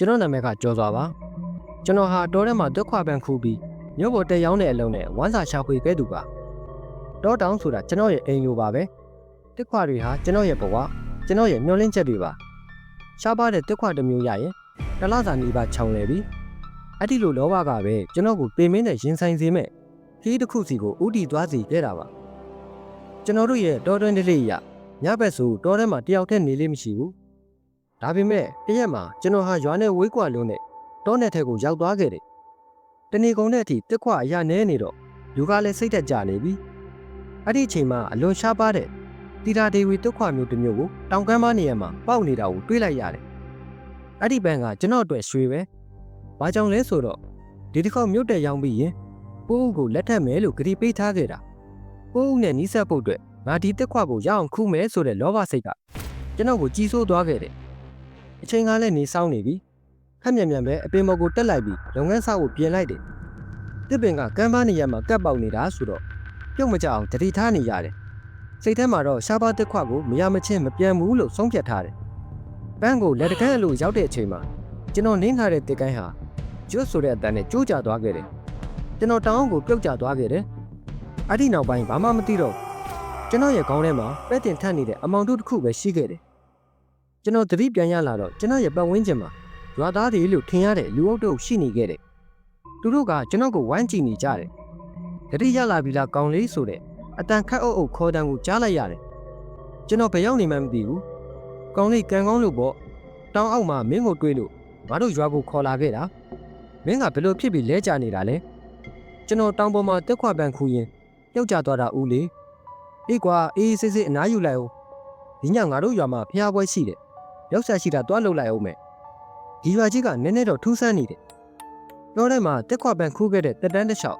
ကျွန်တော်နာမည်ကကျော်စွာပါကျွန်တော်ဟာတောထဲမှာတက်ခွာပန်းခူးပြီးမြို့ပေါ်တက်ရောက်တဲ့အလုံးနဲ့ဝမ်းစာရှာဖွေခဲ့သူပါတောတောင်ဆိုတာကျွန်တော်ရဲ့အိမ်လိုပါပဲတက်ခွာတွေဟာကျွန်တော်ရဲ့ဘဝကျွန်တော်ရဲ့မျောလင့်ချက်တွေပါရှားပါတဲ့တက်ခွာတစ်မျိုးရရင်တစ်လစာနေပါခြောင်လေပြီအဲ့ဒီလိုလောဘကပဲကျွန်တော်ကိုပေမင်းနဲ့ရင်ဆိုင်စေမဲ့ခီးတစ်ခုစီကိုဥတီသွားစီခဲ့တာပါကျွန်တော်တို့ရဲ့တောတွင်းတစ်လေးရညဘက်ဆိုတောထဲမှာတယောက်တည်းနေလေးမရှိဘူး ဒါပေမဲ့တရက်မှာကျွန်တော်ဟာရွာနဲ့ဝေးကွာလုံးနဲ့တောနယ်ထက်ကိုရောက်သွားခဲ့တယ်။တနေကုန်တဲ့အထိတက်ခွအရာနဲနေတော့လူကလည်းစိတ်သက်ကြနေပြီ။အဲ့ဒီအချိန်မှာအလွန်ရှားပါတဲ့တီတာဒေဝီတက်ခွမျိုးတစ်မျိုးကိုတောင်ကမ်းမနေရာမှာပေါက်နေတာကိုတွေးလိုက်ရတယ်။အဲ့ဒီဘန်ကကျွန်တော်အတွက်ရွှေပဲ။ဘာကြောင့်လဲဆိုတော့ဒီတစ်ခေါက်မြို့တက်ရောက်ပြီးရင်ပိုးဦးကိုလက်ထပ်မယ်လို့ကြတိပေးထားခဲ့တာ။ပိုးဦးနဲ့နီးစပ်ဖို့အတွက်ငါဒီတက်ခွကိုရအောင်ခူးမယ်ဆိုတဲ့လောဘစိတ်ကကျွန်တော်ကိုကြီးစိုးသွားခဲ့တယ်။ အချိန်ကားလည်းနေဆောင်နေပြီခက်မြန်မြန်ပဲအပင်မော်ကိုတက်လိုက်ပြီးလုပ်ငန်းဆောက်ကိုပြင်လိုက်တယ်တစ်ပင်ကကမ်းပါးနေရမှာကတ်ပေါက်နေတာဆိုတော့ပြုတ်မကြအောင်တတိထားနေရတယ်စိတ်ထဲမှာတော့ရှားပါတက်ခွကိုမရမချင်းမပြန်ဘူးလို့ဆုံးဖြတ်ထားတယ်ပန်းကိုလက်တကန်းအလိုရောက်တဲ့အချိန်မှာကျွန်တော်နင်းထားတဲ့တစ်ကိုင်းဟာကျွတ်ဆိုတဲ့အတန်းနဲ့ကြိုးကြသွားခဲ့တယ်ကျွန်တော်တောင်းကိုပြုတ်ကျသွားခဲ့တယ်အဲ့ဒီနောက်ပိုင်းဘာမှမသိတော့ဘူးကျွန်တော်ရဲ့ခေါင်းထဲမှာပဲ့တင်ထပ်နေတဲ့အမောင်တို့တစ်ခုပဲရှိခဲ့တယ် ကျွန်တော်သတိပြန်ရလာတော့ကျွန်တော်ရဲ့ပတ်ဝန်းကျင်မှာရွာသားတွေလို့ထင်ရတဲ့လူအုပ်တို့ရှိနေခဲ့တယ်။သူတို့ကကျွန်တော်ကိုဝိုင်းကြည့်နေကြတယ်။သတိရလာပြီလားကောင်းလေးဆိုတဲ့အတန်ခတ်အုပ်အုပ်ခေါ်တန်ကိုကြားလိုက်ရတယ်။ကျွန်တော်ဘယ်ရောက်နေမှမသိဘူး။ကောင်းလေးကန်ကောင်းလို့ပေါ့။တောင်းအောက်မှာမင်းကိုတွေးလို့ငါတို့ရွာကိုခေါ်လာခဲ့တာ။မင်းကဘယ်လိုဖြစ်ပြီးလဲကြနေတာလဲ။ကျွန်တော်တောင်ပေါ်မှာတက်ခွပန်ခူရင်ပြုတ်ကျသွားတာဦးလေ။အေးကွာအေးစစ်စစ်အနားယူလိုက်အောင်။ဒီညငါတို့ရွာမှာဖျားပွဲရှိတယ် ရောက်ဆက်ရှိတာတွားလှုပ်လိုက်အောင်မယ်ဒီရွာကြီးကနည်းနည်းတော့ထူးဆန်းနေတယ်ပြောထဲမှာတက်ခွပန်ခူးခဲ့တဲ့တက်တန်းတစ်လျှောက်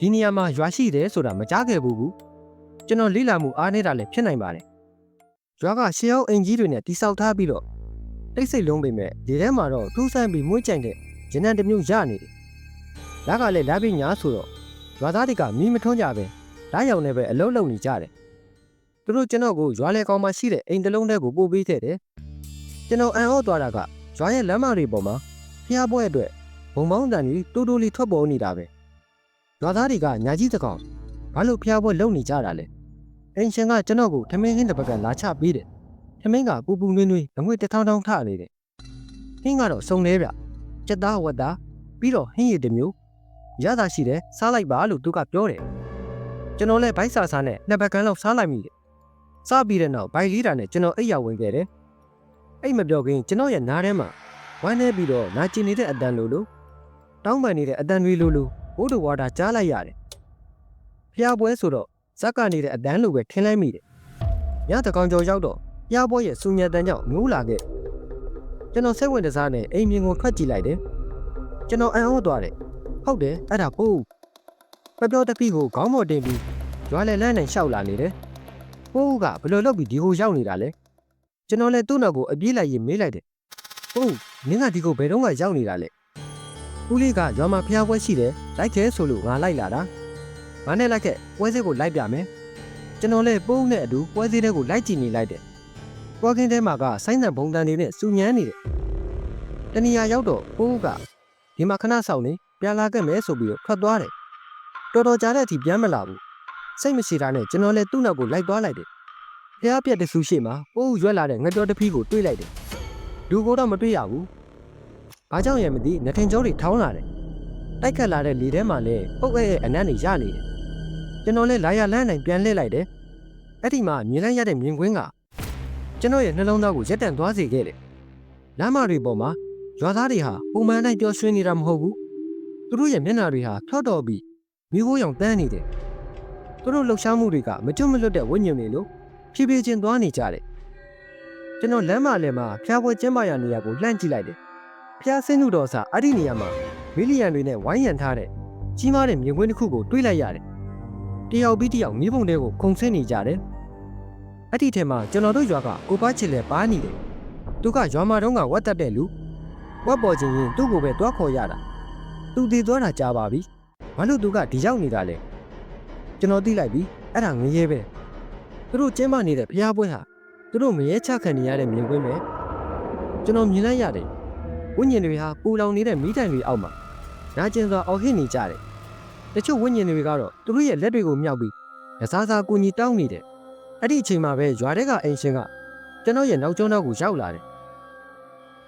ဒီနေရာမှာရွာရှိတယ်ဆိုတာမကြားခဲ့ဘူးဘူးကျွန်တော်လိလာမှုအားနေတာလည်းဖြစ်နိုင်ပါတယ်ရွာကရှေးအောင်အင်ကြီးတွေနဲ့တိဆောက်ထားပြီးတော့တိတ်ဆိတ်လုံးပေမဲ့ဒီထဲမှာတော့ထူးဆန်းပြီးမွေးကြိုင်တဲ့ရနံတစ်မျိုးရနေတယ်လာကလည်းလာပြီးညာဆိုတော့ရွာသားတွေကမီးမထွန်းကြပဲလာရောက်နေပဲအလုံးလုံးနေကြတယ်သူတို့ကျွန်တော်ကိုရွာလေကောင်မှရှိတဲ့အိမ်တစ်လုံးထဲကိုပို့ပေးခဲ့တယ် ကျွန်တော်အံ့ဩသွားတာကရွာရဲ့လမ်းမတွေပေါ်မှာဖျားပွဲအတွက်ဘုံမောင်းတန်ကြီးတိုးတိုးလေးထွက်ပေါ်နေတာပဲရွာသားတွေကညာကြီးတကောင်ဘာလို့ဖျားပွဲလုပ်နေကြတာလဲအင်ရှင်ကကျွန်တော်ကိုထမင်းဟင်းတစ်ပတ်ကလာချပေးတယ်ထမင်းကပူပူနွေးနွေးငွေတစ်ထောင်ထောင်ထနေတယ်ဟင်းကတော့စုံလဲဗျစက်သားဝက်သားပြီးတော့ဟင်းရည်တစ်မျိုးရတာရှိတယ်စားလိုက်ပါလို့သူကပြောတယ်ကျွန်တော်လည်းဘိုက်ဆာဆာနဲ့နှစ်ပတ်ကန်လောက်စားလိုက်မိတယ်စားပြီးတဲ့နောက်ဘိုက်လီတာနဲ့ကျွန်တော်အိပ်ရဝင်ခဲ့တယ် အဲ့မပြောခင်ကျွန်တော်ရဲ့နားထဲမှာဝမ်းနေပြီးတော့နာကျင်နေတဲ့အတန်လိုလိုတောင်းပန်နေတဲ့အတန်တွေလိုလိုဘိုးတော်ဝါတာကြားလိုက်ရတယ်ဖျားပွဲဆိုတော့ဇက်ကနေတဲ့အတန်လိုပဲထင်လိုက်မိတယ်ညတကောင်ကျော်ရောက်တော့ဖျားပွဲရဲ့စူညံတန်ကြောင့်ငိုးလာခဲ့ကျွန်တော်စိတ်ဝင်စားနဲ့အိမ်မြင်ကိုထွက်ကြည့်လိုက်တယ်ကျွန်တော်အံ့ဩသွားတယ်ဟုတ်တယ်အဲ့ဒါပိုးပပြောတပီကိုခေါင်းပေါ်တင်ပြီးရွာလေလန်းနဲ့ရှောက်လာနေတယ်ပိုးကဘယ်လိုလုပ်ပြီးဒီကိုရောက်နေတာလဲ ကျွန်တော်လည်းသူ့နောက်ကိုအပြေးလိုက်ရင်မေးလိုက်တယ်။ဟုတ်မင်းကဒီကိုဘယ်တော့မှရောက်နေတာလဲ။ဦးလေးကရွာမှာဖျားပွဲရှိတယ်လိုက်ခဲဆိုလို့ငါလိုက်လာတာ။ငါနဲ့လိုက်ခဲ့ပွဲစည်းကိုလိုက်ပြမယ်။ကျွန်တော်လည်းပုံးနဲ့အတူပွဲစည်းတဲ့ကိုလိုက်ကြည့်နေလိုက်တယ်။ပွဲကင်းထဲမှာကဆိုင်းဆန်ဘုံတန်တွေနဲ့စူညမ်းနေတယ်။တဏီယာရောက်တော့ပိုးကဒီမှာခဏဆောင်နေပြန်လာခဲ့မယ်ဆိုပြီးတော့ထွက်သွားတယ်။တော်တော်ကြာတဲ့အထိပြန်မလာဘူး။စိတ်မရှိတာနဲ့ကျွန်တော်လည်းသူ့နောက်ကိုလိုက်သွားလိုက်တယ် ဖျားပြက်တဆူရှိမှပိုးရွက်လာတဲ့ငတော်တစ်ဖီးကိုတွေးလိုက်တယ်။လူကိုတော့မတွေးရဘူး။ဘာကြောင့်ရဲမသိနှထင်ကြောတွေထောင်းလာတယ်။တိုက်ခတ်လာတဲ့လေထဲမှာလည်းပုတ်ရဲ့အနံ့တွေရနေတယ်။ကျွန်တော်လည်းလာရလန်းနိုင်ပြန်လှည့်လိုက်တယ်။အဲ့ဒီမှာမြင်လိုက်ရတဲ့မြင်ကွင်းကကျွန်တော်ရဲ့နှလုံးသားကိုရက်တန့်သွားစေခဲ့တယ်။လမ်းမတွေပေါ်မှာရွာသားတွေဟာပုံမှန်တိုင်းပျော်ရွှင်နေတာမဟုတ်ဘူး။သူတို့ရဲ့မျက်နှာတွေဟာဖြောက်တော်ပြီးမိခိုးရောင်တန်းနေတယ်။သူတို့လှုပ်ရှားမှုတွေကမကျွတ်မလွတ်တဲ့ဝိညာဉ်တွေလို့ ဖြည်းဖြည်းချင်းသွားနေကြတယ်ကျွန်တော်လမ်းမလဲမှာဖျားပွဲကျင်းပရာနေရာကိုလှမ်းကြည့်လိုက်တယ်ဖျားဆင်းသူတော်စာအဲ့ဒီနေရာမှာမီလီယံတွေနဲ့ဝိုင်းရံထားတဲ့ကြီးမားတဲ့မြင်ကွင်းတစ်ခုကိုတွေးလိုက်ရတယ်တယောက်ပြီးတယောက်မြေပုံတွေကိုခုန်ဆင်းနေကြတယ်အဲ့ဒီထဲမှာကျွန်တော်တို့ရွာကကိုပါချစ်လဲပါနေတယ်သူကရွာမှာတုန်းကဝတ်တက်တဲ့လူဝတ်ပေါ်ချင်းရင်သူ့ကိုပဲတွားခေါ်ရတာသူတည်သွားတာကြားပါပြီဘာလို့သူကဒီရောက်နေတာလဲကျွန်တော်သိလိုက်ပြီအဲ့ဒါငရဲပဲ သူတို့ကျင်းပနေတဲ့ဖျားပွဲဟာသူတို့မရဲချခံနေရတဲ့မြင်ကွင်းပဲကျွန်တော်မြင်လိုက်ရတယ်ဝိညာဉ်တွေဟာပူလောင်နေတဲ့မိတိုင်တွေအောက်မှာနာကျင်စွာအော်ဟစ်နေကြတယ်တချို့ဝိညာဉ်တွေကတော့သူတို့ရဲ့လက်တွေကိုမြောက်ပြီးရစားစားကူညီတောင်းနေတယ်အဲ့ဒီအချိန်မှာပဲရွာထဲကအိမ်ရှင်ကကျွန်တော်ရဲ့နောက်ကျောင်းနောက်ကိုရောက်လာတယ်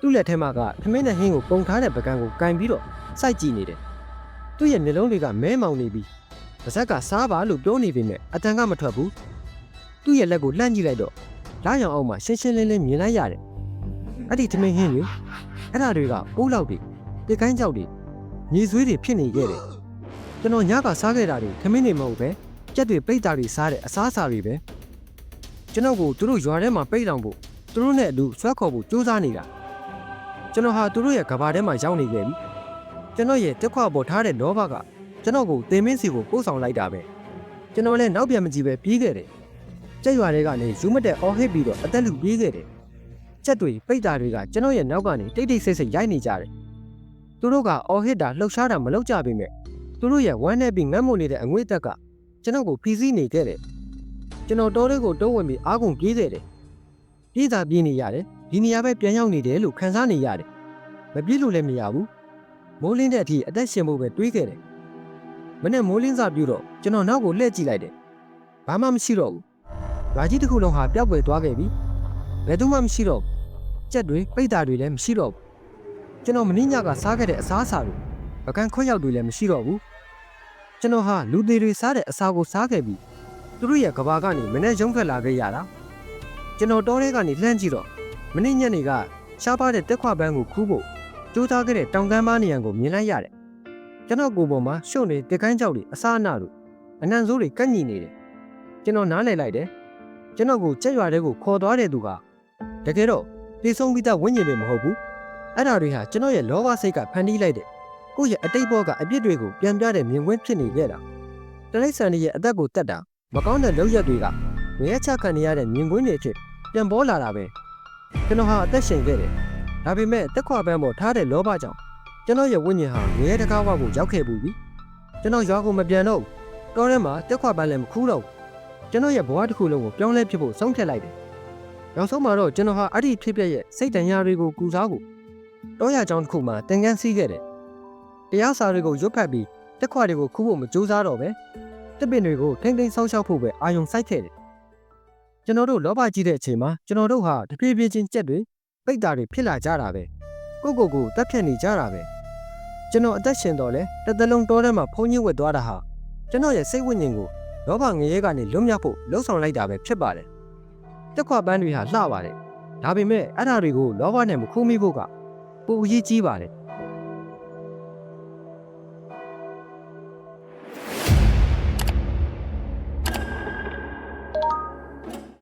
သူ့လက်ထဲမှာကထမင်းနဲ့ဟင်းကိုပုံထားတဲ့ပကံကိုကင်ပြီးတော့စိုက်ကြည့်နေတယ်သူ့ရဲ့နှလုံးတွေကမဲမောင်နေပြီးပါဇက်ကစားပါလို့ပြောနေပေမဲ့အတန်ကမထွက်ဘူး သူ့ရဲ့လက်ကိုလှမ်းကြည့်လိုက်တော့လာရောင်အောင်မှာရှင်းရှင်းလင်းလင်းမြင်လိုက်ရတယ်အဲ့ဒီထမင်းဟင်းတွေအဲ့ဒါတွေကပိုးလောက်တွေတိတ်ကိုင်းကြောက်တွေညီဆွေးတွေဖြစ်နေခဲ့တယ်ကျွန်တော်ညကစားခဲ့တာတွေထမင်းတွေမဟုတ်ပဲကြက်တွေပိတ်တာတွေစားတဲ့အစားအစာတွေပဲကျွန်တော်ကိုသူတို့ရွာထဲမှာပိတ်လောင်ဖို့သူတို့နဲ့အတူဆွဲခေါ်ဖို့ကြိုးစားနေတာကျွန်တော်ဟာသူတို့ရဲ့ကဘာထဲမှာရောက်နေခဲ့ပြီကျွန်တော်ရဲ့တက်ခွပေါ်ထားတဲ့လောဘကကျွန်တော်ကိုတင်မင်းစီကိုပို့ဆောင်လိုက်တာပဲကျွန်တော်လည်းနောက်ပြန်မကြည့်ပဲပြေးခဲ့တယ် ကြက်ရွာတွေကနေယူမတက်အော်ဟစ်ပြီးတော့အသက်လူပြေးခဲ့တယ်ချက်တွေပိတ်တာတွေကကျွန်တော်ရဲ့နောက်ကနေတိတ်တိတ်ဆိတ်ဆိတ်ရိုက်နေကြတယ်သူတို့ကအော်ဟစ်တာလှုပ်ရှားတာမလုပ်ကြပေမဲ့သူတို့ရဲ့ဝမ်းနဲ့ပြီးငတ်မွနေတဲ့အငွေ့တက်ကကျွန်တော်ကိုဖီးဆီးနေခဲ့တယ်ကျွန်တော်တောထဲကိုတုံးဝင်ပြီးအားကုန်ပြေးခဲ့တယ်ပြေးတာပြေးနေရတယ်ဒီနေရာပဲပြန်ရောက်နေတယ်လို့ခံစားနေရတယ်မပြေးလို့လည်းမရဘူးမိုးလင်းတဲ့အထိအသက်ရှင်ဖို့ပဲတွေးခဲ့တယ်မနေ့မိုးလင်းစာပြူတော့ကျွန်တော်နောက်ကိုလှည့်ကြည့်လိုက်တယ်ဘာမှမရှိတော့ဘူး။ ရာကြီးတစ်ခုလုံးဟာပျောက်ကွယ်သွားခဲ့ပြီ။ဘယ်သူမှမရှိတော့ဘူး။ကြက်တွေပိတ်တာတွေလည်းမရှိတော့ဘူး။ကျွန်တော်မင်းညကစားခဲ့တဲ့အစားအစာတွေပကံခွက်ရောက်တွေလည်းမရှိတော့ဘူး။ကျွန်တော်ဟာလူသေးတွေစားတဲ့အစာကိုစားခဲ့ပြီးသူတို့ရဲ့ကဘာကနေမနေ့ရုံးထွက်လာခဲ့ရတာ။ကျွန်တော်တောထဲကနေလှမ်းကြည့်တော့မနေ့ညနေကရှားပါတဲ့တက်ခွပန်းကိုခူးဖို့ကြိုးစားခဲ့တဲ့တောင်ကမ်းပါးနေရန်ကိုမြင်လိုက်ရတယ်။ကျွန်တော်ကိုယ်ပေါ်မှာရှုံနေတက်ကိုင်းကြောက်တွေအစားအနာတို့အနံဆိုးတွေကပ်ညီနေတယ်။ကျွန်တော်နားလည်လိုက်တယ် ကျွန်တော်ကိုကြက်ရွာတဲကိုခေါ်သွားတဲ့သူကတကယ်တော့ပြေဆုံးပြီးသားဝိညာဉ်တွေမဟုတ်ဘူးအဲ့ဒါတွေဟာကျွန်တော်ရဲ့လောဘစိတ်ကဖန်တီးလိုက်တဲ့ကိုယ့်ရဲ့အတိတ်ဘောကအပြစ်တွေကိုပြန်ပြတဲ့မြင်ကွင်းဖြစ်နေခဲ့တာတလိษံရဲ့အသက်ကိုတတ်တာမကောင်းတဲ့လုပ်ရက်တွေကငရဲချခံနေရတဲ့မြင်ကွင်းတွေအဖြစ်ပြန်ပေါ်လာတာပဲကျွန်တော်ဟာအသက်ရှင်ခဲ့တယ်ဒါပေမဲ့တက်ခွာပန်းပေါ်ထားတဲ့လောဘကြောင့်ကျွန်တော်ရဲ့ဝိညာဉ်ဟာငရဲတကားဝကိုရောက်ခဲ့ပူပြီကျွန်တော်ရွာကိုမပြန်တော့ဘူးတောထဲမှာတက်ခွာပန်းလည်းမခူးတော့ဘူး ကျွန်တော်ရဲ့ဘဝတစ်ခုလုံးကိုပြောင်းလဲဖြစ်ဖို့ဆုံးဖြတ်လိုက်တယ်။နောက်ဆုံးမှာတော့ကျွန်တော်ဟာအဲ့ဒီဖြစ်ပျက်ရဲ့စိတ်တန်ရာတွေကိုကူစားဖို့တောရချောင်းတစ်ခုမှာတင်ကန်းစီးခဲ့တယ်။တရားစာတွေကိုရွတ်ဖတ်ပြီးတက်ခွာတွေကိုခူးဖို့မကြိုးစားတော့ပဲတစ်ပင်တွေကိုထိမ့်သိမ်းဆောက်ရှောက်ဖို့ပဲအာယုံစိုက်ခဲ့တယ်။ကျွန်တော်တို့လောဘကြီးတဲ့အချိန်မှာကျွန်တော်တို့ဟာတပြေးပြေးချင်းကြက်တွေပိတ်တာတွေဖြစ်လာကြတာပဲ။ကိုကိုကိုတက်ဖြတ်နေကြတာပဲ။ကျွန်တော်အသက်ရှင်တော့လဲတစ်သလုံးတောထဲမှာဖုံးကြီးဝက်သွားတာဟာကျွန်တော်ရဲ့စိတ်ဝိညာဉ်ကို လောဘငရဲကနေလွတ်မြောက်ဖို့လှုံ့ဆော်လိုက်တာပဲဖြစ်ပါတယ်။တက်ခွပန်းတွေဟာလှပါတယ်။ဒါပေမဲ့အဲ့ဓာတွေကိုလောဘနဲ့မခိုးမိဖို့ကပိုအရေးကြီးပါတယ်